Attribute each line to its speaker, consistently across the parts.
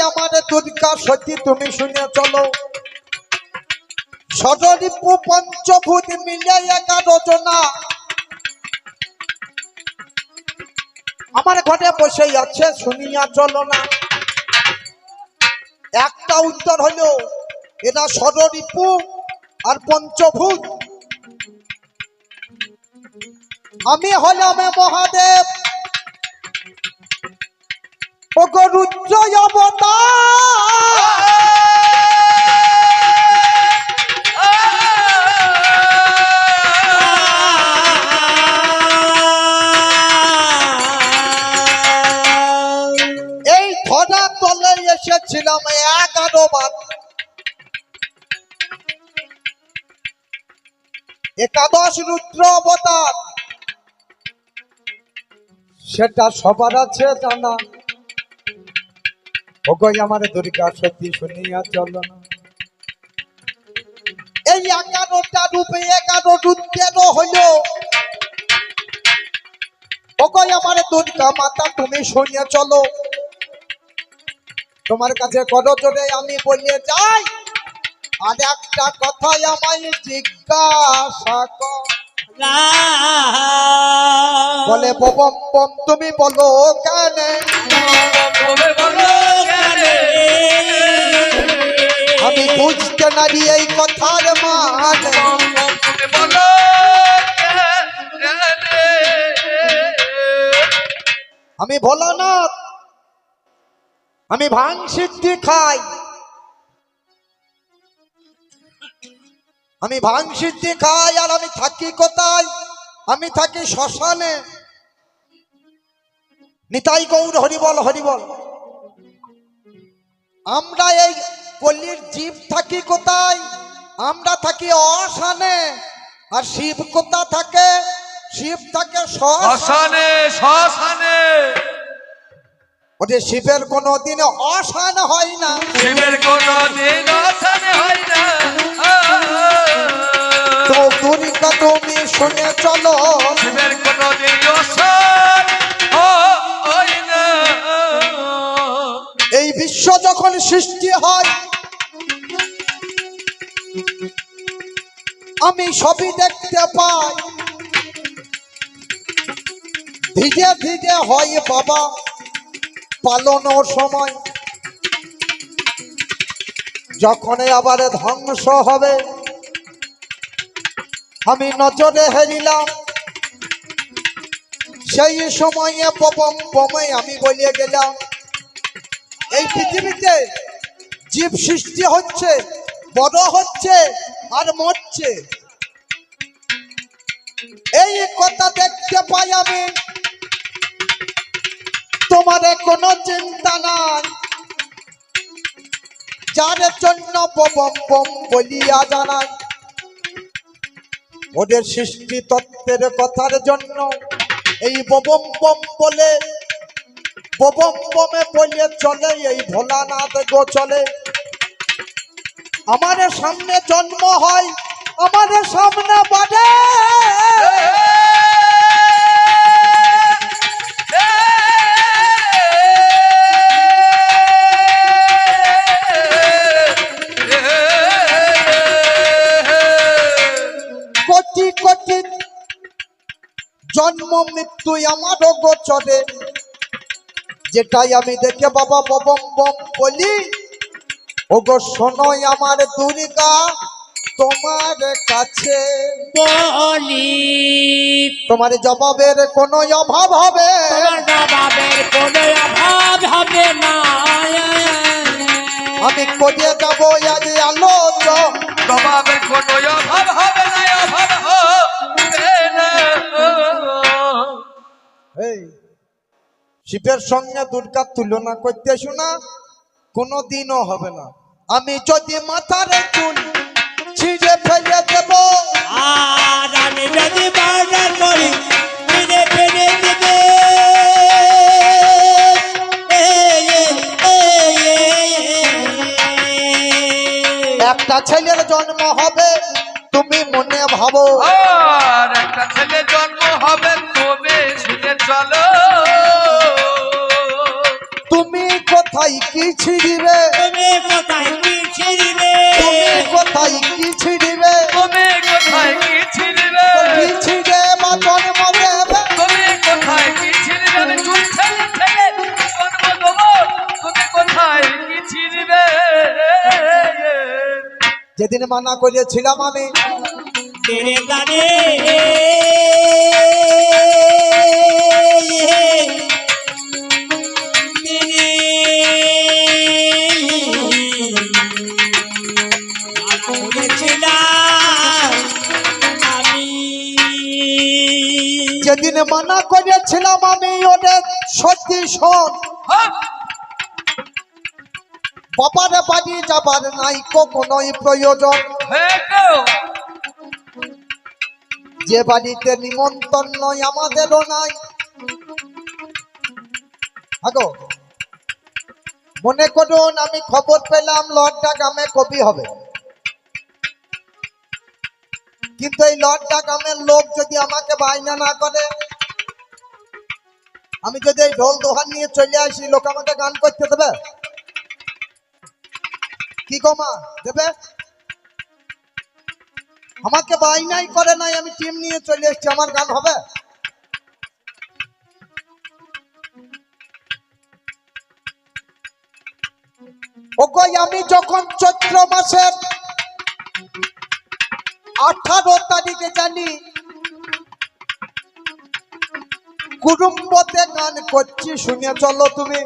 Speaker 1: আমার সতী তুমি চলো। জনা আমার বসে আছে, শুনিয়া চলো না। একটা উত্তর হলো, এরা ষড়রিপু আর পঞ্চভূত। আমি হলাম মহাদেব। ওগো রুদ্র এই ধরা তলে এসেছিলাম এগারো বার। একাদশ রুদ্র অবতার। সেটা সবার আছে জানা। ওগো আমার দুর্গা সত্যি শুনিয়া চল এই এগারোটা রূপে এগারো রুদ্রেরও হইল। ওগো আমার দুর্গা মাতা, তুমি শুনিয়া চলো। তোমার কাছে করো জোরে আমি বলিয়ে যাই, আর একটা কথাই আমায় জিজ্ঞাসা কর। বলে বম তুমি বলো কেন? আমি বুঝতে নারি এই কথার মানে আমি ভোলানাথ, আমি ভাং সিদ্ধি খাই। আমি ভাং সিদ্ধি খাই আর আমি থাকি কোথায়? আমি থাকি শ্মশানে। নিতাই গৌর হরিবল হরিবল। আমরা এই পল্লীর জীব থাকি কোথায়? আমরা থাকি অশানে। আর শিব কোথা থাকে? শিব থাকে শ্মশানে
Speaker 2: শ্মশানে শ্মশানে
Speaker 1: ওদের শিবের কোনো দিনে অশান হয় না।
Speaker 2: শিবের কোনো দিন অশানে হয় না।
Speaker 1: তো তুমি শুনে চলো।
Speaker 2: শিবের কোনো দিন অশান হয় না।
Speaker 1: এই বিশ্ব যখন সৃষ্টি হয় আমি সবই দেখতে পাই। ধীরে ধীরে হয় বাবা পালনের সময়। যখন আবার ধ্বংস হবে, আমি নজরে হেরিলাম। সেই সময়ে পবম পমে আমি বলিয়ে গেলাম, এই পৃথিবীতে জীব সৃষ্টি হচ্ছে, বড় হচ্ছে আর মরছে। এই কথা দেখতে পাই আমি। তোমার কোনো চিন্তা নাই। যার জন্য বলিয়া জানাই। ওদের সৃষ্টি তত্ত্বের কথার জন্য এই বম বম বলে, ববম বমে বলে চলে এই ভোলানাথ গো চলে আমাদের সামনে জন্ম হয়, আমাদের সামনে বাড়ে কোটি কোটি জন্ম মৃত্যু আমারও গোচরে যেটাই আমি দেখে বাবা ববম বম বলি ওগো শোনোই আমার দুর্গা তোমার কাছে
Speaker 3: বলি।
Speaker 1: তোমার জবাবের কোনো অভাব হবে?
Speaker 3: তোমার জবাবের কোনো অভাব হবে না।
Speaker 1: আমি করিয়ে যাব আজ আলোচন
Speaker 2: জবাবের কোনো অভাব হবে না অভাব হবে না।
Speaker 1: এই শিবের সঙ্গে দুর্গার তুলনা করতে শোনা কোনো দিনও হবে না। আমি যদি মাথার চুল ছিঁড়ে ফেলে দেব
Speaker 3: আর আমি যদি বারটা করি দিবে
Speaker 1: একটা ছেলের জন্ম হবে তুমি মনে ভাবো।
Speaker 2: আর একটা ছেলে জন্ম
Speaker 1: ছিড়িবে?
Speaker 3: তুমি কোথায় কি ছিড়িবে?
Speaker 1: তুমি কোথায় কি ছিড়িবে?
Speaker 2: তুমি কোথায় কি ছিড়বে?
Speaker 1: কি ছিড়ে জন্ম দেবে
Speaker 2: তুমি কোথায় কি ছিড়বে? আমি ছেড়ে জন্ম দেবো তুমি কোথায় কি ছিড়বে?
Speaker 1: যেদিন মানা করেছিলাম আমি
Speaker 3: তেরে গানে
Speaker 1: মানা করেছিলাম আমি ওদের সত্যি শোন।
Speaker 2: হ্যাঁ,
Speaker 1: বাবার বাড়ি যাবার নাই কখনোই প্রয়োজন। যে বাড়িতে নিমন্ত্রণ নয় আমাদেরও নাই। আগো মনে করুন আমি খবর পেলাম লর্ডা গ্রামে কবি হবে। কিন্তু এই লর্ডা গ্রামের লোক যদি আমাকে বায়না না করে আমি যদি এই ঢোল দোহান নিয়ে চলে আসি, লোক আমাকে গান করতে দেবে? কি গো মা, দেবে? আমাকে বাইনাই করে নাই, আমি টিম নিয়ে চলে এসেছি, আমার গান হবে? ওগো, আমি যখন চৈত্র মাসের আঠারো তারিখে জানি কুটুম্বতে গান করছি, শুনে চলো তুমি।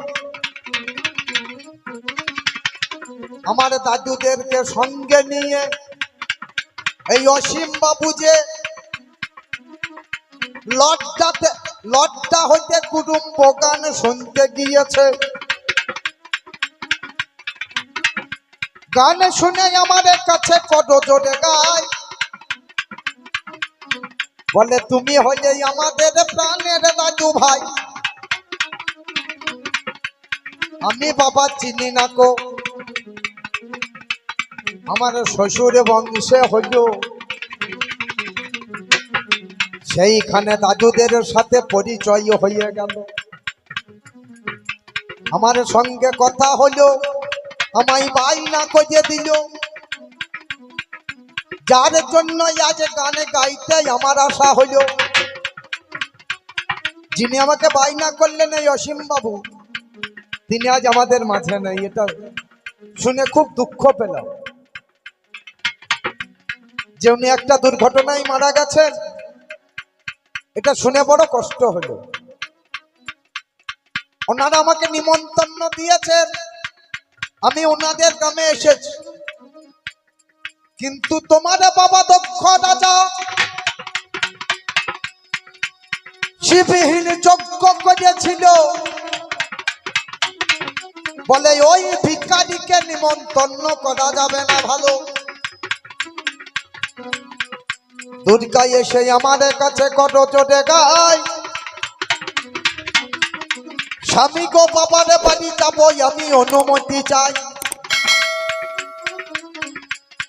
Speaker 1: আমার দাদুদেরকে সঙ্গে নিয়ে এই অসীম বাবু যে লজ্জাতে, লজ্জা হইতে কুটুম্ব গান শুনতে গিয়েছে। গান শুনে আমাদের কাছে কত জোরে গায়। বলে, তুমি হলে আমাদের প্রাণের দাদু ভাই। আমি বাবা চিনি না কো আমার শ্বশুর বংশে হইল। সেইখানে দাদুদের সাথে পরিচয় হয়ে গেল। আমার সঙ্গে কথা হলো, আমায় বাই না করে দিল। যার জন্য আজ গানে গাইতে আমার আশা হইল। যিনি আমাকে বাইনা করলেন এই অসীম বাবু তিনি আজ আমাদের মাঝে নেই, এটা শুনে খুব দুঃখ পেলাম। যে উনি একটা দুর্ঘটনায় মারা গেছেন, এটা শুনে বড় কষ্ট হলো। ওনারা আমাকে নিমন্ত্রণ দিয়েছেন, আমি ওনাদের গ্রামে এসেছি। কিন্তু তোমার বাবা দক্ষ রাজা। শিবহীন যজ্ঞ করেছিল। বলে ওই ভিকারিকে নিমন্ত্রণ করা যাবে না ভালো। দুর্গা এসে আমাদের কাছে কত চটে গায় স্বামী গো, বাবার বাড়ি যাব, আমি অনুমতি চাই।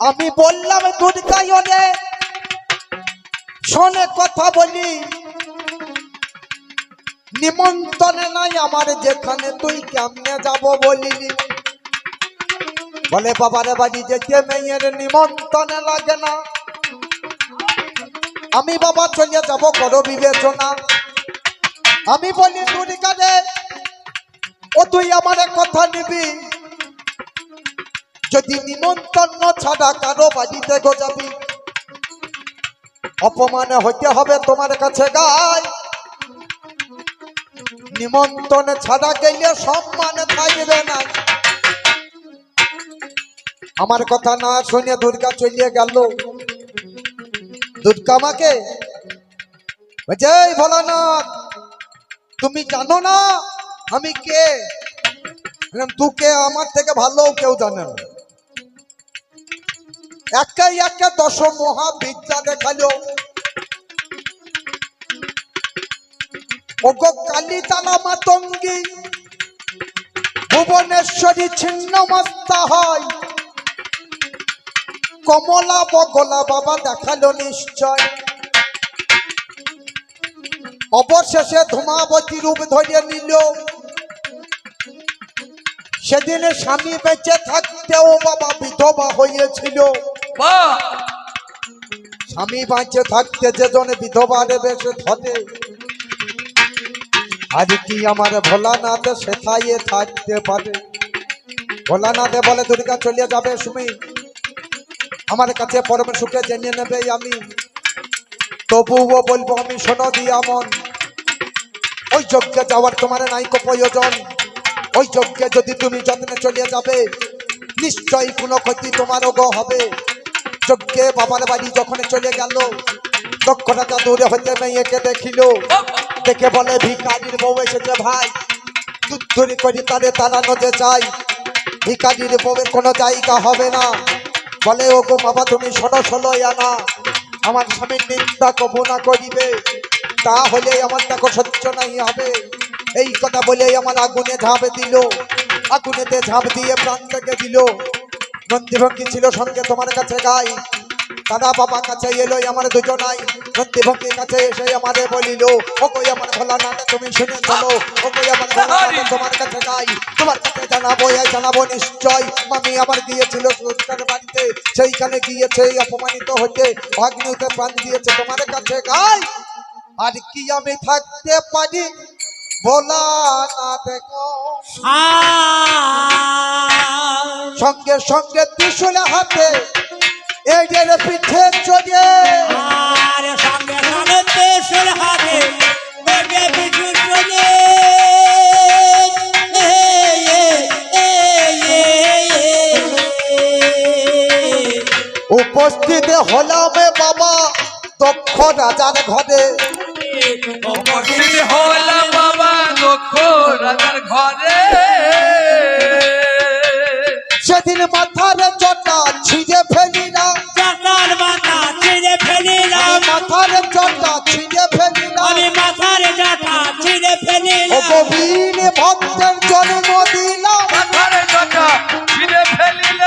Speaker 1: আমি বললাম দুর্গাই ওরে শোনে কথা বলি। নিমন্ত্রণে নাই আমার যেখানে, তুই কেমনে যাব বলিনি বলে বাবার বাড়ি যেতে মেয়ের নিমন্ত্রণে লাগে না। আমি বাবা চলে যাব করো বিবেচনা। আমি বলি দুর্গা রে ও তুই আমার কথা নিবি? যদি নিমন্ত্রণ ছাড়া কারও বাড়িতে গো যাবি অপমানে হইতে হবে তোমার কাছে গায়। নিমন্ত্রণ ছাড়া গেলে সম্মান থাকবে না। আমার কথা না শুনে দুর্গা চলিয়ে গেল। দুর্গা "এই ভোলানাথ তুমি জানো না আমি কে? বললাম, তুই কে আমার থেকে ভালো কেউ জানে না। একাই একা দশ মহাবিদ্যা দেখাল ওগো কালিতালা মাতঙ্গী, ভুবনেশ্বরী ছিন্ন মস্তা হয়। কমলা বগলা বাবা দেখাল নিশ্চয়। অবশেষে ধূমাবতী রূপ ধরে নিল। সেদিনে স্বামী বেঁচে থাকতেও বাবা বিধবা হয়েছিল।
Speaker 2: বাহ
Speaker 1: স্বামী বাঁচে থাকতে বিধবা দেবে সে ধরে। আজ কি আমার ভোলানাথ সেথাইয়ে থাকতে পারে? ভোলানাথে বলে, দুর্গা চলে যাবে সুমি। আমার কাছে পরম সুখে জেনে নেবে আমি। তবুও বলব, আমি শোনো দিয়া মন ওই যজ্ঞে যাওয়ার তোমার নাইকো প্রয়োজন। ওই যজ্ঞে যদি তুমি যত্নে চলে যাবে, নিশ্চয়ই কোনো ক্ষতি তোমারও গো হবে। যজ্ঞে বাবার বাড়ি যখন চলে গেল দক্ষ রাজা দূরে হতে মেয়েকে দেখিল। দেখে বলে ভিকারির বউ এসেছে ভাই। দুধ ধরি করি তারে তাড়ানোতে চাই ভিকারির বউয়ের কোনো জায়গা হবে না। বলে ও গো বাবা, তুমি শোনো শোনো আনা আমার স্বামীর নিন্দা কবু না করিবে। তাহলে আমার দেখো সহ্য নাই হবে। এই কথা বলে আমার আগুনে ঝাঁপ দিল। আগুনেতে ঝাঁপ দিয়ে প্রাণ থেকে দিল। নন্দীভঙ্গি ছিল সঙ্গে তোমার কাছে গাই। দাদা বাবা কাছে এলো আমার দুজনাই। নন্দীভঙ্গির কাছে এসে আমাদের বলিল ও কই আমার ভোলা না তুমি শুনে চলো। ও কই আমার ভোলা না তোমার কাছে গাই। তোমার কাছে জানাব এই জানাব নিশ্চয়। মামি আমার গিয়েছিল সুস্কার বাড়িতে। সেইখানে গিয়েছে অপমানিত হতে। ভাগ্নিতে প্রাণ দিয়েছে তোমার কাছে গাই। আর কি আমি থাকতে পারি? ভোলা না দেখো। সঙ্গে সঙ্গে ত্রিশুল হাতে এদের পিঠে চড়ে
Speaker 3: আর সঙ্গে সঙ্গে হাতে
Speaker 1: উপস্থিত হলাম বাবা দক্ষ রাজার ঘরে।
Speaker 2: উপস্থিত হলাম দক্ষ রাজার ঘরে।
Speaker 1: সেদিন মাথার জটা ছিঁড়ে ফেলিলাম।
Speaker 3: চাকার মাথা ছিঁড়ে
Speaker 1: মাথার জটা ছিঁড়ে ফেলিলাম।
Speaker 3: আমি মাথার জাটা ছিঁড়ে
Speaker 1: ও ভক্তের জন্ম দিলাম।
Speaker 2: মাথার জটা ছিঁড়ে ফেলিল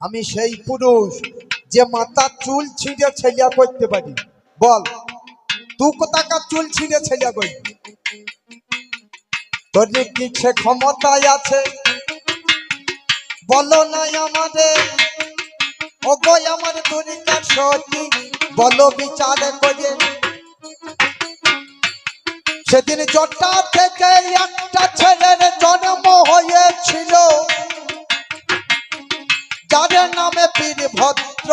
Speaker 1: আমি সেই পুরুষ যে মাথার চুল ছিঁড়ে ছেলিয়া করতে পারি। বল। তু কোথাকার চুল ছিঁড়ে ছেলিয়া করবি তোর কি সে ক্ষমতায় আছে? বলো নাই আমাদের। ও গো আমার দুরিকার সতী, বলো বিচার করে। সেদিন জটা থেকে একটা ছেলের জন্ম হয়েছিল। যাদের নামে বীরভদ্র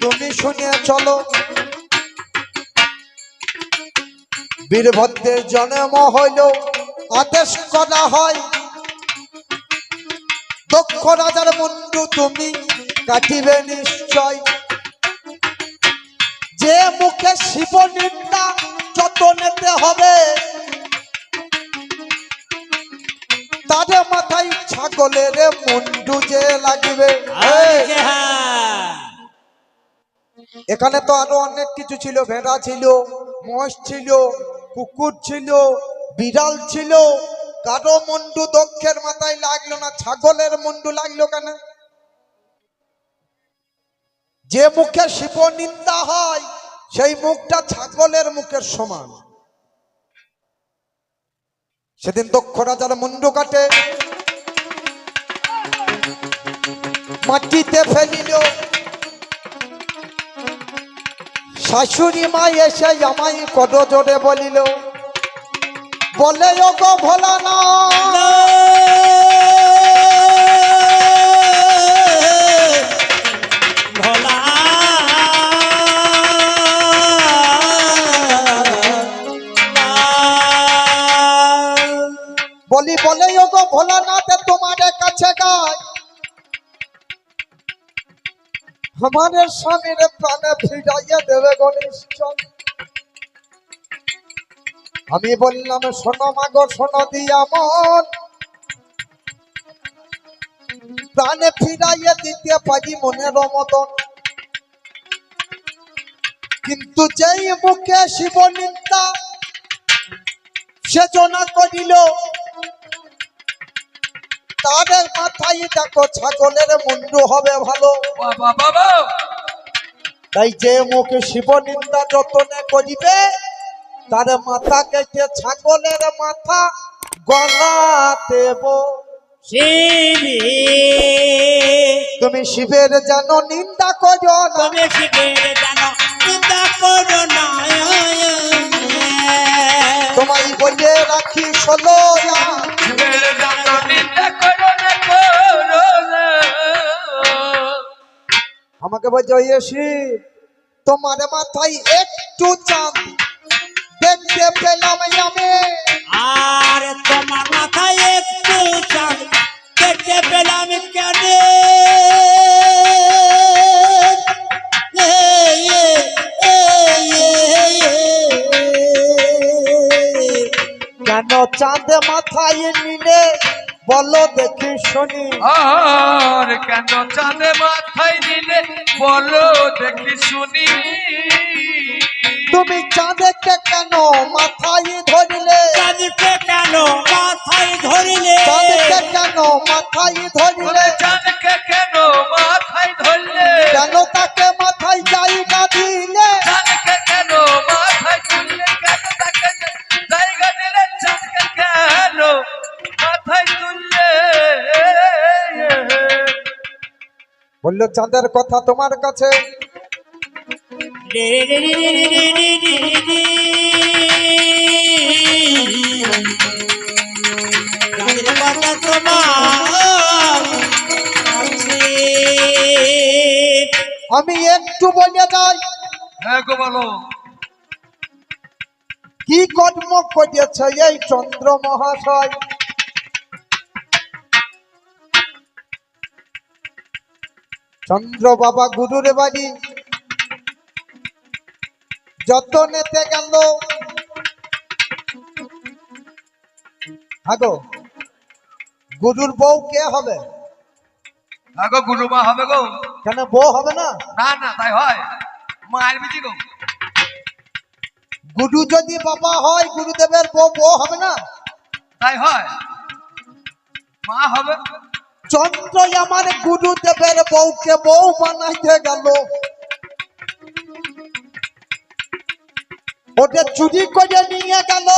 Speaker 1: তুমি শুনে চলো। বীরভদ্রের জন্ম হইল আদেশ করা হয় দক্ষ রাজার মুন্ডু তুমি কাটিবে নিশ্চয়। যে মুখে শিব নিন্দা যত নিতে হবে তাদের মাথায় ছাগলের মুন্ডু যে লাগিবে। এই, এখানে তো আরও অনেক কিছু ছিল ভেড়া ছিল মোষ ছিল, কুকুর ছিল, বিড়াল ছিল। কারও মুন্ডু দক্ষের মাথায় লাগল না, ছাগলের মুন্ডু লাগল কেন? যে মুখে শিব নিন্দা হয়, সেই মুখটা ছাগলের মুখের সমান। সেদিন দক্ষ রাজার মুন্ডু কাটে। মাটিতে ফেলিল শাশুড়ি মা এসে আমায় কত জোরে বলিল বলে ও গো ভোলা না বলি বলে ও গো ভোলা না তোমাদের কাছে গায় আমাদের স্বামীর প্রাণে ফিরাইয়া দেবে গো নিশ্চয় আমি বললাম, শোনো মাগো, শোনো দিয়া মন প্রাণে ফিরাইয়া দিতে পারি মনের মতন। কিন্তু যেই মুখে শিব নিন্দা সেচনা করিল তাদের মাথায় দেখো ছাগলের মুন্ডু হবে ভালো। তাই যে মুখে শিব নিন্দা যতনে করিবে তার মাথা কেটে ছাগলের মাথা গলাতে বো
Speaker 3: শিবে।
Speaker 1: তুমি শিবের যেন নিন্দা করো
Speaker 3: তুমি শিবের জানো চিন্তা করো না।
Speaker 1: তোমায় বলে রাখি ষোলো আমাকে বলছে শিব তোমার মাথায় একটু চাঁদ। দেখতে পেলাম আমি।
Speaker 3: আর তোমার মাথায় একটু চাঁদ। দেখতে পেলাম কেন?
Speaker 1: কেন চাঁদ মাথায় নিলে বলো দেখি শুনি।
Speaker 2: আর কেন চাঁদে মাথায় নিলে? বলো দেখি শুনি।
Speaker 1: তুমি চাঁদকে কেন মাথায় ধরলে?
Speaker 3: চাঁদকে কেন মাথায় ধরিলে?
Speaker 1: চাঁদকে কেন মাথায় ধরিলে?
Speaker 2: চাঁদকে কেন মাথায় ধরলে?
Speaker 1: কেন তাকে চাঁদের কথা তোমার কাছে। আমি একটু বলে যাই।
Speaker 2: হ্যাঁ
Speaker 1: কি কর্ম করিয়াছে এই চন্দ্র মহাশয়? চন্দ্র বাবা গুরুর বাড়ি যত নেতে গেল। হাগো গুরুর বউ কে হবে?
Speaker 2: হ্যাঁ গো গুরুমা হবে গো।
Speaker 1: কেন বউ হবে না?
Speaker 2: না না তাই হয়। মায়ের বিজি গো?
Speaker 1: গুরু যদি বাবা হয় গুরুদেবের বউ বউ হবে না?
Speaker 2: তাই হয়। মা হবে।
Speaker 1: চন্দ্র আমার গুরুদেবের বউকে বউ বানাইতে গেল। ওটা চুরি করে নিয়ে গেল।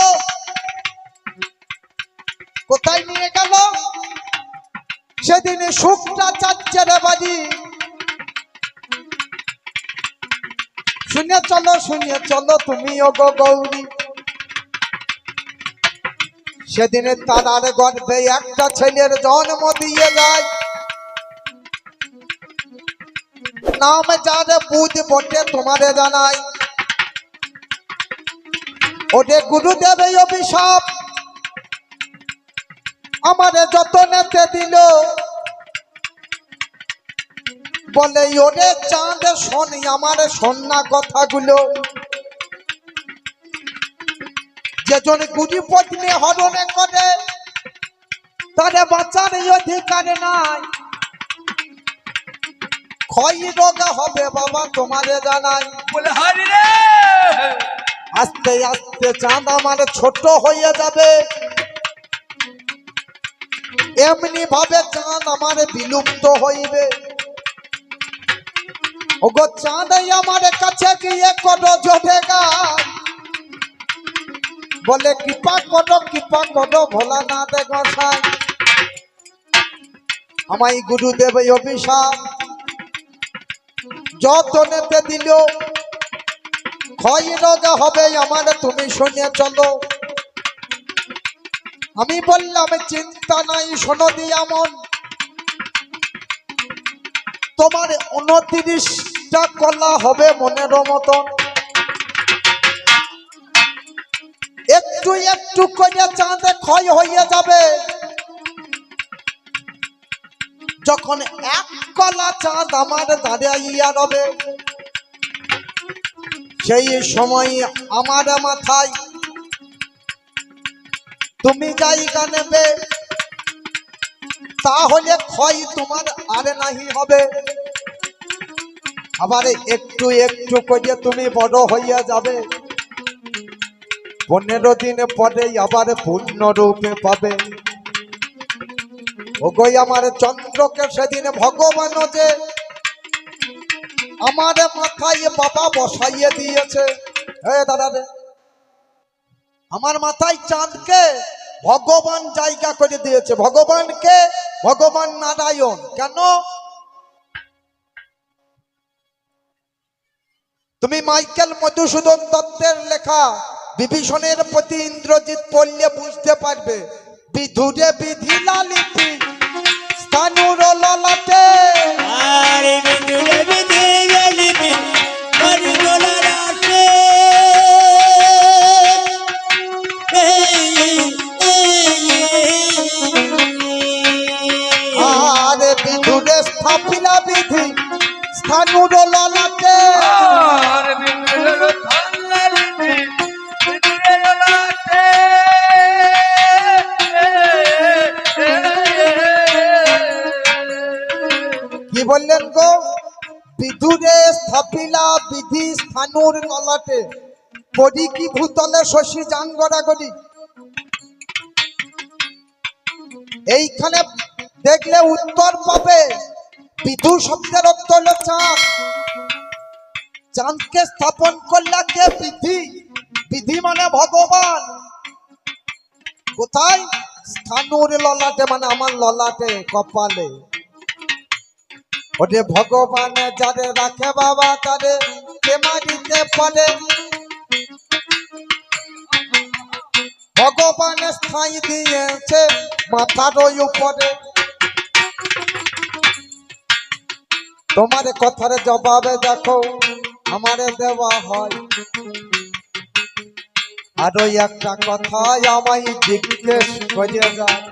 Speaker 1: কোথায় নিয়ে গেল? সেদিন শুক্রাচার্যের বাড়ি। শুনে চলো শুনে চলো, তুমিও গো গৌরী। সেদিনে তারার গর্ভে একটা ছেলের জন্ম দিয়ে যায়। নাম যার বুধ বটে, তোমারে জানাই। ওটে গুরুদেব অভিশাপ আমারে যত নেতে দিল। বলে, ওরে চাঁদ শোনি, আমার সন্না কথাগুলো। যেজন হরণে করে বাঁচার অধিকার নাই। ক্ষয় রোগ হবে বাবা তোমারে জানাই।
Speaker 2: বলে হারি রে!
Speaker 1: আস্তে আস্তে চাঁদ আমার ছোট হয়ে যাবে। এমনি ভাবে চাঁদ আমার বিলুপ্ত হইবে। ওগো চাঁদ আমার কাছে গিয়ে করো জোটে গাছ বলে, কৃপা করো কৃপা করো ভোলা না গোসাই। আমায় গুরুদেব অভিশাপ। যত নেতে দিল, ক্ষয় রোগ হবে আমার, তুমি শুনে চলো। আমি বললাম, চিন্তা নাই, শোনো দিয়ামন তোমার উনত্রিশটা কলা হবে মনের মতন। একটু একটু করে চাঁদে ক্ষয় হয়ে যাবে। যখন এক কলা চাঁদ আমার দাঁড়াইয়া রবে, সেই সময় আমার মাথায়, তুমি জায়গা নেবে, তাহলে ক্ষয় তোমার আরে নাহি হবে। আবার একটু একটু করে তুমি বড় হইয়া যাবে। পনেরো দিন পরে আবার পূর্ণ রূপে পাবে ওগোই আমার চন্দ্রকে সেদিন ভগবান যে আমার মাথায় বাবা বসাইয়ে দিয়েছে। হে দাদা আমার মাথায় চাঁদকে ভগবান জায়গা করে দিয়েছে। ভগবানকে ভগবান নারায়ণ। কেন? তুমি মাইকেল মধুসূদন দত্তের লেখা বিভীষণের প্রতি ইন্দ্রজিৎ পড়লে বুঝতে পারবে বিধুরে বিধি লিপি স্থানুর করি কি ভূতলে শশী জাঙ্গরা করি এইখানে দেখলে উত্তর পাবে, বিধু শব্দের হলো চাঁদ চাঁদকে স্থাপন করলা কে বিধি? বিধি মানে ভগবান। কোথায়? স্থানুর ললাটে মানে আমার ললাটে কপালে। ওরে ভগবান যারে রাখে বাবা তারে, কে মারিতে পারে? ভগবান স্থায়ী দিয়েছে মাথার উপরে। তোমার কথার জবাবে দেখো, আমারে দেওয়া হয়। আর একটা কথাই আমায় জিজ্ঞেস করে যায়।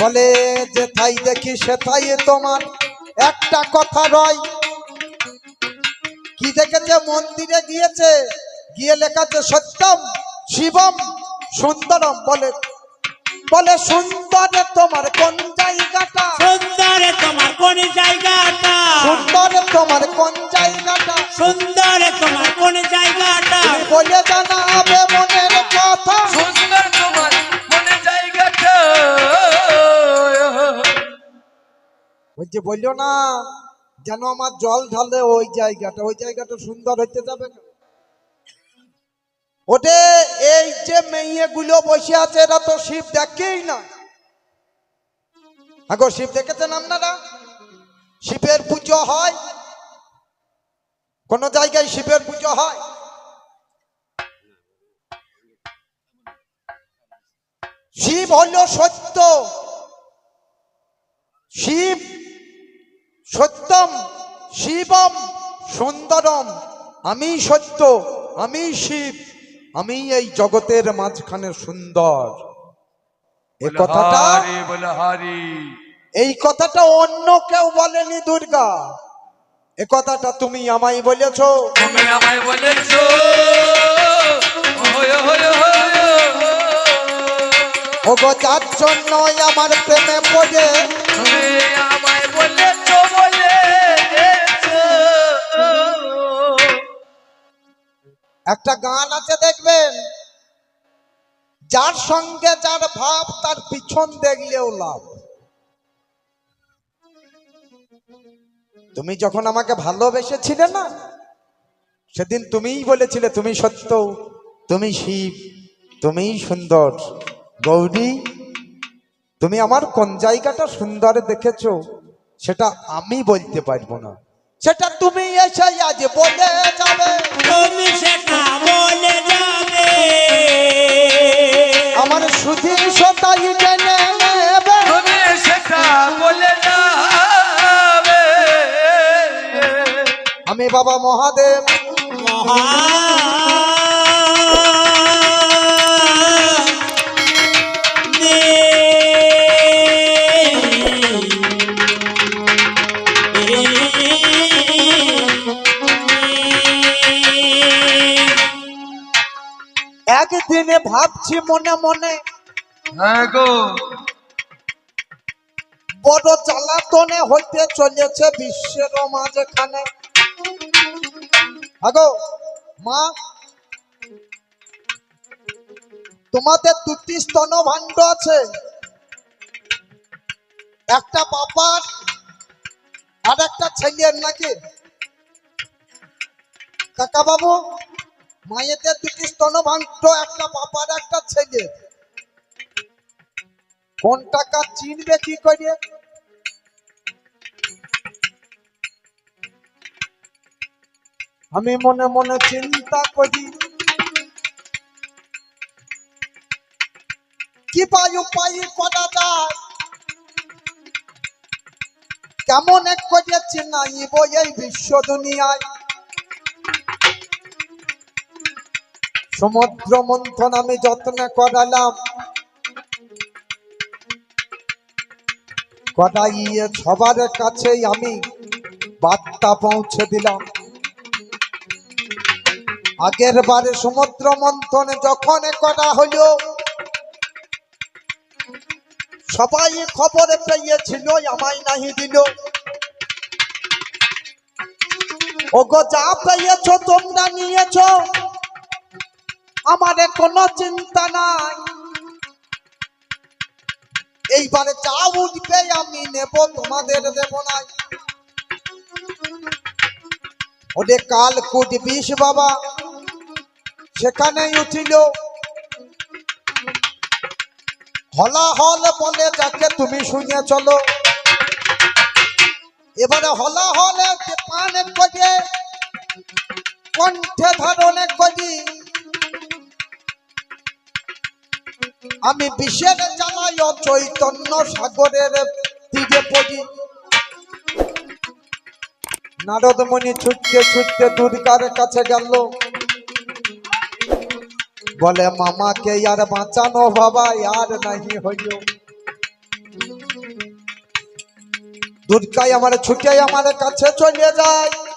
Speaker 1: বলে যে তাই দেখি সেটাই তোমার একটা কথা রয়। কি দেখেছে? মন্দিরে গিয়েছে। গিয়ে লেখাছে সত্যম শিবম সুন্দরম। বলে বলে সুন্দরে তোমার কোন জায়গাটা?
Speaker 3: সুন্দরে তোমার কোন জায়গাটা?
Speaker 1: সুন্দরে তোমার কোন জায়গাটা?
Speaker 3: সুন্দরে তোমার কোন জায়গাটা?
Speaker 1: বলে জানাবে মনের কথা।
Speaker 2: সুন্দর তোমার কোন জায়গাটা?
Speaker 1: ওই যে বলল না যেন আমার জল ঢালে ওই জায়গাটা ওই জায়গাটা সুন্দর হইতে যাবে না। ওটে, এই যে মেয়েগুলো বসে আছে, এরা তো শিব দেখেই না। আগো, শিব দেখেছেন আপনারা? শিবের পুজো হয়। কোন জায়গায় শিবের পুজো হয়? শিব হলো সত্য। শিব সত্যম শিবম সুন্দরম। আমি সত্য আমি শিব। আমি এই জগতের মাঝখানে সুন্দর। এই কথাটা এই কথাটা অন্য কেউ বলেনি দুর্গা। এ কথাটা তুমি আমায় বলেছ।
Speaker 2: তুমি আমায় বলেছ। হয় হয় হয়
Speaker 1: ও গো যার জন্য আমার প্রেমে পড়ে।
Speaker 2: তুমি আমায় বলেছ।
Speaker 1: একটা গান আছে দেখবেন? যার সঙ্গে যার ভাব, তার পিছন দেখলেও লাভ। তুমি যখন আমাকে ভালোবেসেছিলে না, সেদিন তুমিই বলেছিলে, তুমি সত্য, তুমি শিব, তুমিই সুন্দর। গৌরী, তুমি আমার কোন জায়গাটা সুন্দর দেখেছ, সেটা আমি বলতে পারব না। সেটা তুমি এসে আজ বলে যাবে।
Speaker 3: তুমি সেটা বলে যাবে।
Speaker 1: আমার সুধি সতাই জেনে নেবে।
Speaker 2: তুমি সেটা বলে যাবে।
Speaker 1: আমি বাবা মহাদেব।
Speaker 3: মহা
Speaker 1: একদিনে ভাবছি মনে মনে
Speaker 2: হ্যাঁ গো।
Speaker 1: বড় জ্বালাতনে হইতে চলেছে বিশ্বের মাঝখানে। আগো মা তোমাদের দুটি স্তন ভাণ্ড আছে। একটা বাবার আর একটা ছেলের নাকি। কাকা বাবু মায়েদের দুটি স্তনভান্ত একটা বাবার একটা ছেলে, কোন টাকা চিনবে কি করে? আমি মনে মনে চিন্তা করি, কি পাই উপায় করা যায়? কেমন এক করে চিনাইব এই বিশ্ব দুনিয়ায়? সমুদ্র মন্থন আমি যত্ন করালাম। করাইয়ে সবার কাছেই আমি বার্তা পৌঁছে দিলাম। আগের বারে সমুদ্র মন্থনে যখন করা হলো, সবাই খবর পেয়েছিল, আমায় নাহি দিল। ওগো যা পেয়েছ, তোমরা নিয়েছো। আমারে কোনো চিন্তা নাই। এইবারে যা উঠবে আমি নেব, তোমাদের দেব নাই। ওরে কাল কুট বাবা, সেখানেই উঠিল। হলা হল বলে যাকে তুমি শুনে চলো। এবারে হলা হলে পানে করে, কণ্ঠে ধারণে করি। আমি বিশ্বের ও চৈতন্য সাগরের তীরে পড়ি। নারদমণি ছুটতে ছুটতে দুর্গার কাছে গেল। বলে, মামাকে আর বাঁচানো বাবা আর নাহি হইল। দুর্গাই আমার ছুটে আমার কাছে চলে যায়।